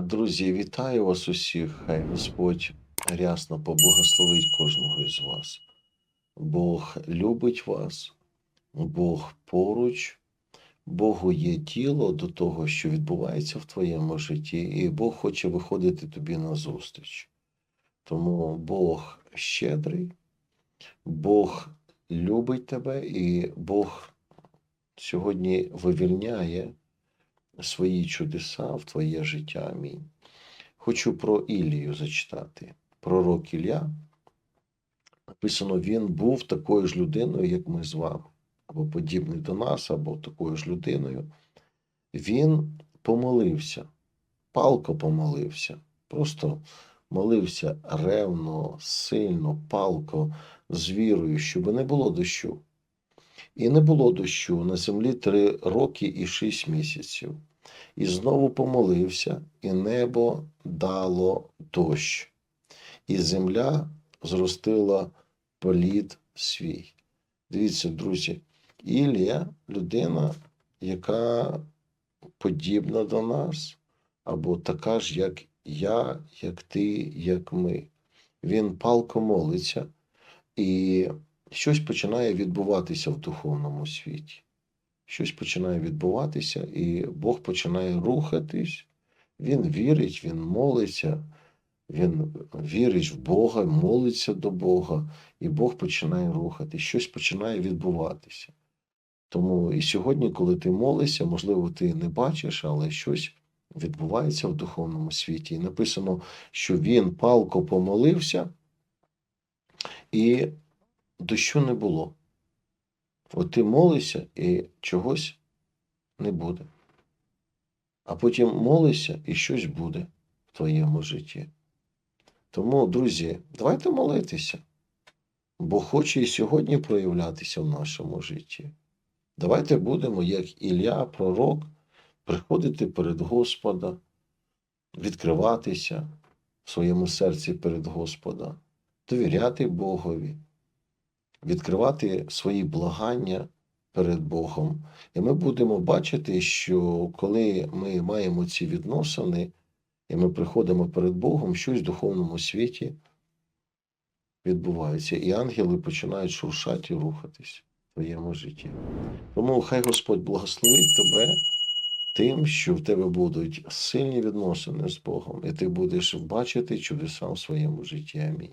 Друзі, вітаю вас усіх. Хай Господь рясно поблагословить кожного із вас. Бог любить вас, Бог поруч, Богу є діло до того, що відбувається в твоєму житті, і Бог хоче виходити тобі на зустріч. Тому Бог щедрий, Бог любить тебе, і Бог сьогодні вивільняє свої чудеса в твоє життя. Амінь. Хочу про Ілію зачитати. Пророк Ілля. Написано, він був такою ж людиною, як ми з вами, або подібний до нас, або такою ж людиною. Він помолився, палко помолився, просто молився ревно, сильно, палко, з вірою, щоб не було дощу. І не було дощу на землі три роки і шість місяців. І знову помолився, і небо дало дощ, і земля зростила плід свій. Дивіться, друзі, Ілія людина, яка подібна до нас, або така ж, як я, як ти, як ми. Він палко молиться, і щось починає відбуватися в духовному світі. Щось починає відбуватися, і Бог починає рухатись. Він вірить, він молиться, він вірить в Бога, молиться до Бога, і Бог починає рухатись, щось починає відбуватися. Тому і сьогодні, коли ти молишся, можливо, ти не бачиш, але щось відбувається в духовному світі. І написано, що він палко помолився, і дощу не було. От ти молишся і чогось не буде. А потім молишся і щось буде в твоєму житті. Тому, друзі, давайте молитися, бо хоче і сьогодні проявлятися в нашому житті. Давайте будемо, як Ілля, пророк, приходити перед Господа, відкриватися в своєму серці перед Господа, довіряти Богові відкривати свої благання перед Богом. І ми будемо бачити, що коли ми маємо ці відносини, і ми приходимо перед Богом, щось в духовному світі відбувається. І ангели починають шуршати і рухатись в твоєму житті. Тому хай Господь благословить тебе тим, що в тебе будуть сильні відносини з Богом, і ти будеш бачити чудеса в своєму житті. Амінь.